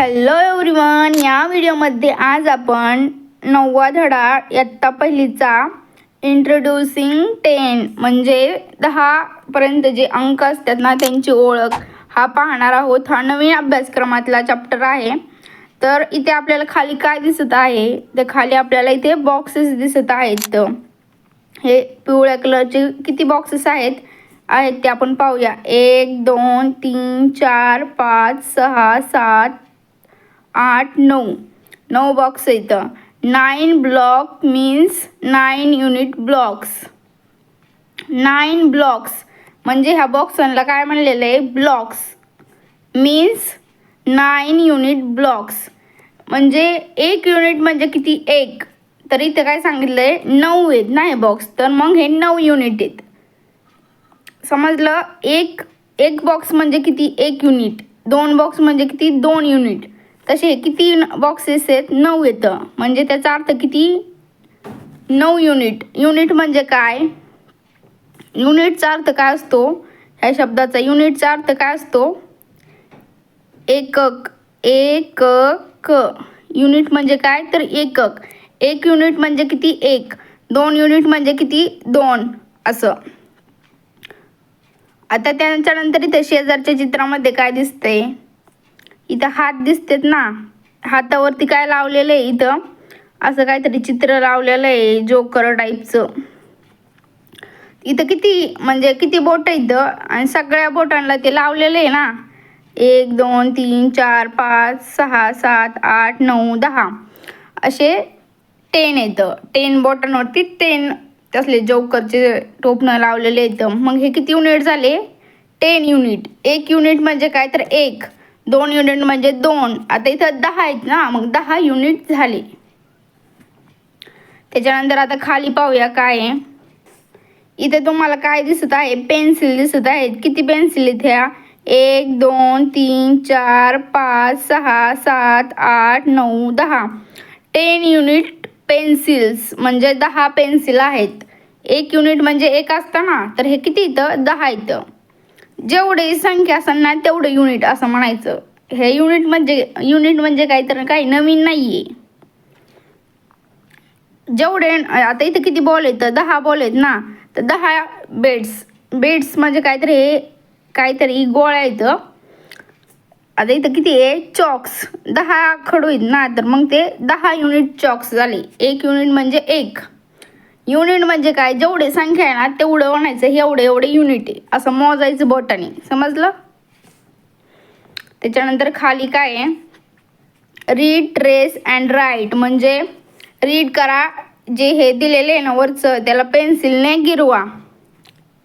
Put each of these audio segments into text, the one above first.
Hello everyone या व्हिडिओमध्ये आज आपण नववा धडा इयत्ता पहिलीचा इंट्रोड्युसिंग टेन म्हणजे दहापर्यंत जे अंक असतात ना त्यांची ओळख हा पाहणार आहोत. हा नवीन अभ्यासक्रमातला चॅप्टर आहे. तर इथे आपल्याला खाली काय दिसत आहे? तर खाली आपल्याला इथे बॉक्सेस दिसत आहेत. हे पिवळ्या कलरचे किती बॉक्सेस आहेत? आहेत ते आपण पाहूया. एक दोन तीन चार पाच सहा सात आठ नऊ. नऊ बॉक्स येतं nine block means nine unit blocks nine blocks म्हणजे ह्या बॉक्सांना काय म्हणलेलं आहे? Blocks means nine unit blocks म्हणजे एक युनिट म्हणजे किती? एक. तर इथं काय सांगितलं आहे? नऊ आहेत नाही हे बॉक्स तर मग हे नऊ युनिट आहेत. समजलं? एक एक बॉक्स म्हणजे किती? एक युनिट दोन बॉक्स म्हणजे किती? दोन युनिट तसे किती बॉक्सेस आहेत? नऊ येतं. म्हणजे त्याचा अर्थ किती? नऊ युनिट युनिट म्हणजे काय? युनिटचा अर्थ काय असतो? ह्या शब्दाचा युनिटचा अर्थ काय असतो? एकक. एकक. युनिट म्हणजे काय? तर एकक. एक युनिट म्हणजे किती? एक. दोन युनिट म्हणजे किती? दोन. असं. आता त्याच्यानंतर इथे शेजारच्या चित्रामध्ये काय दिसतंय? इथं हात दिसतेत ना. हातावरती काय लावलेलं आहे इथं? असं काहीतरी चित्र लावलेलं आहे जोकर टाईपचं. इथं किती म्हणजे किती बोट इथं? आणि सगळ्या बोटांना ते लावलेलं आहे ना. एक दोन तीन चार पाच सहा सात आठ नऊ दहा. असे टेन येतं टेन बोटांवरती टेन तसले जोकरचे टोपणं लावलेले येतं मग हे किती युनिट झाले? टेन युनिट एक युनिट म्हणजे काय तर एक. दोन युनिट म्हणजे दोन. आता इथं दहा आहेत ना मग दहा युनिट झाले. त्याच्यानंतर आता खाली पाहूया काय आहे. इथे तुम्हाला काय दिसत आहे? पेन्सिल दिसत आहेत. किती पेन्सिल इथे एक दोन तीन चार पाच सहा सात आठ नऊ दहा. टेन युनिट पेन्सिल्स म्हणजे दहा पेन्सिल आहेत. एक युनिट म्हणजे एक असतं ना तर हे किती इथं? दहा इथं. जेवढे संख्या असेल ना तेवढं युनिट असं म्हणायचं. हे युनिट म्हणजे युनिट म्हणजे काय तर काही नवीन नाही आहे जेवढे आता इथं किती बॉल आहेत? दहा बॉल आहेत ना. तर दहा बेड्स बेड्स म्हणजे काहीतरी हे काहीतरी गोळ्या इथं आता इथं किती आहे? चॉक्स दहा खडू आहेत ना. तर मग ते दहा युनिट चॉक्स झाले. एक युनिट म्हणजे एक. युनिट म्हणजे काय? जेवढे संख्या आहे ना तेवढं म्हणायचं एवढे एवढे युनिट आहे. असं मोजायचं बोटाने. समजलं? त्याच्यानंतर खाली काय आहे? रीड ट्रेस अँड राईट म्हणजे रीड करा जे हे दिलेले आहे ना वरचं त्याला पेन्सिलने गिरवा.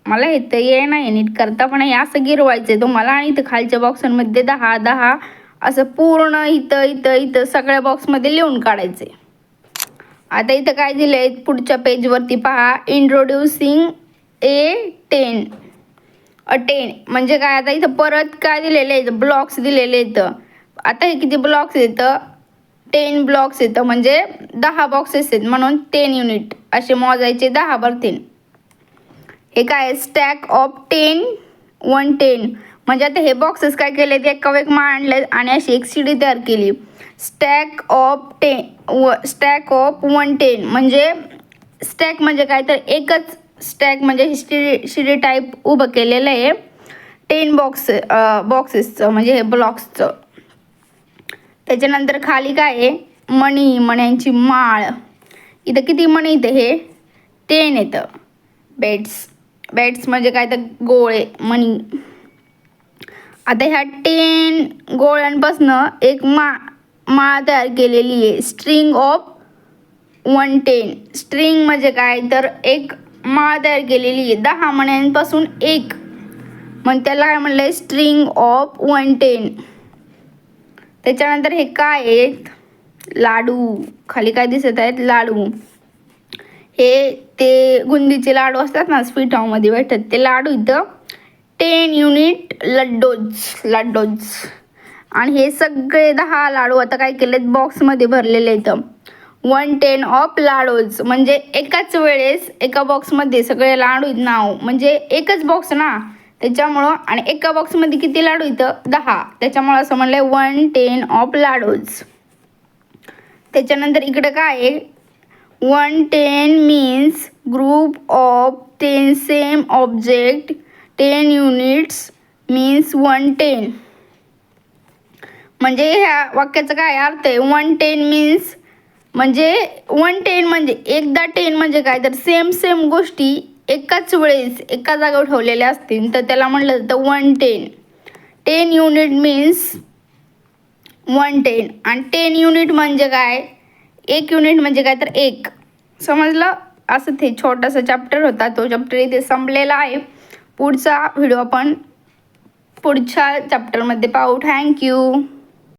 मला हे तर ये नाही नीट करता पण हे असं गिरवायचं आहे तुम्हाला. आणि इथं खालच्या बॉक्सांमध्ये दहा दहा असं पूर्ण इथं इथं इथं सगळ्या बॉक्समध्ये लिहून काढायचं आहे. आता इथं काय दिलं आहे पुढच्या पेजवरती पहा. Introducing A ten a ten म्हणजे काय? आता इथं परत काय दिलेलं आहे ब्लॉक्स दिलेले आहेत. आता हे किती ब्लॉक्स येतं टेन ब्लॉक्स येतं म्हणजे दहा बॉक्सेस आहेत. म्हणून टेन युनिट असे मोजायचे दहा बर टेन हे काय? Stack of ten one ten म्हणजे आता हे बॉक्सेस काय केले ते एका वेग मांडले आणि अशी एक शिडी तयार केली. स्टॅक ऑफ टेन व स्टॅक ऑफ वन टेन म्हणजे स्टॅक म्हणजे काय? तर एकच स्टॅक म्हणजे शिडी शिडी टाईप उभं केलेलं आहे. टेन बॉक्स बॉक्सेसचं म्हणजे हे ब्लॉक्सचं त्याच्यानंतर खाली काय आहे? मणी मण्यांची माळ. इथं किती मणी इथं हे? टेन येतं. बेड्स बेड्स म्हणजे काय? तर गोळे मणी. आता ह्या टेन गोळ्यांपासनं एक मा माळ तयार केलेली आहे. String of one ten string म्हणजे काय? तर एक माळ तयार केलेली आहे. दहा मण्यांपासून एक. मग त्याला काय म्हणलं आहे स्ट्रिंग ऑफ वन टेन त्याच्यानंतर हे काय आहेत? लाडू. खाली काय दिसत आहेत? लाडू. हे ते गुंदीचे लाडू असतात ना स्वीट हाऊमध्ये भेटतात. ते लाडू इथं टेन युनिट लड्डोज लड्डोज आणि हे सगळे दहा लाडू आता काय केलेत? बॉक्समध्ये भरलेले आहेत. वन टेन ऑफ लाडोज म्हणजे एकाच वेळेस एका बॉक्समध्ये सगळे लाडू आहेत नाव. म्हणजे एकच बॉक्स ना? त्याच्यामुळं आणि एका बॉक्समध्ये किती लाडू इथं दहा. त्याच्यामुळं असं म्हणलंय वन टेन ऑफ लाडोज त्याच्यानंतर इकडं काय आहे? One ten means group of ten same object ten units means one ten म्हणजे ह्या वाक्याचा काय अर्थ आहे? वन टेन मीन्स म्हणजे वन टेन म्हणजे एकदा टेन म्हणजे काय? तर सेम सेम गोष्टी एकाच वेळेस एका जागेवर ठेवलेल्या असतील. तर त्याला म्हटलं जातं one ten ten unit means one ten आणि टेन युनिट म्हणजे काय? एक युनिट म्हणजे काय? तर एक. समजलं? असं ते छोटासा चॅप्टर होता. तो चॅप्टर इथे संपलेला आहे. पुढचा व्हिडिओ आपण पुढच्या चॅप्टरमध्ये पाहू. थँक्यू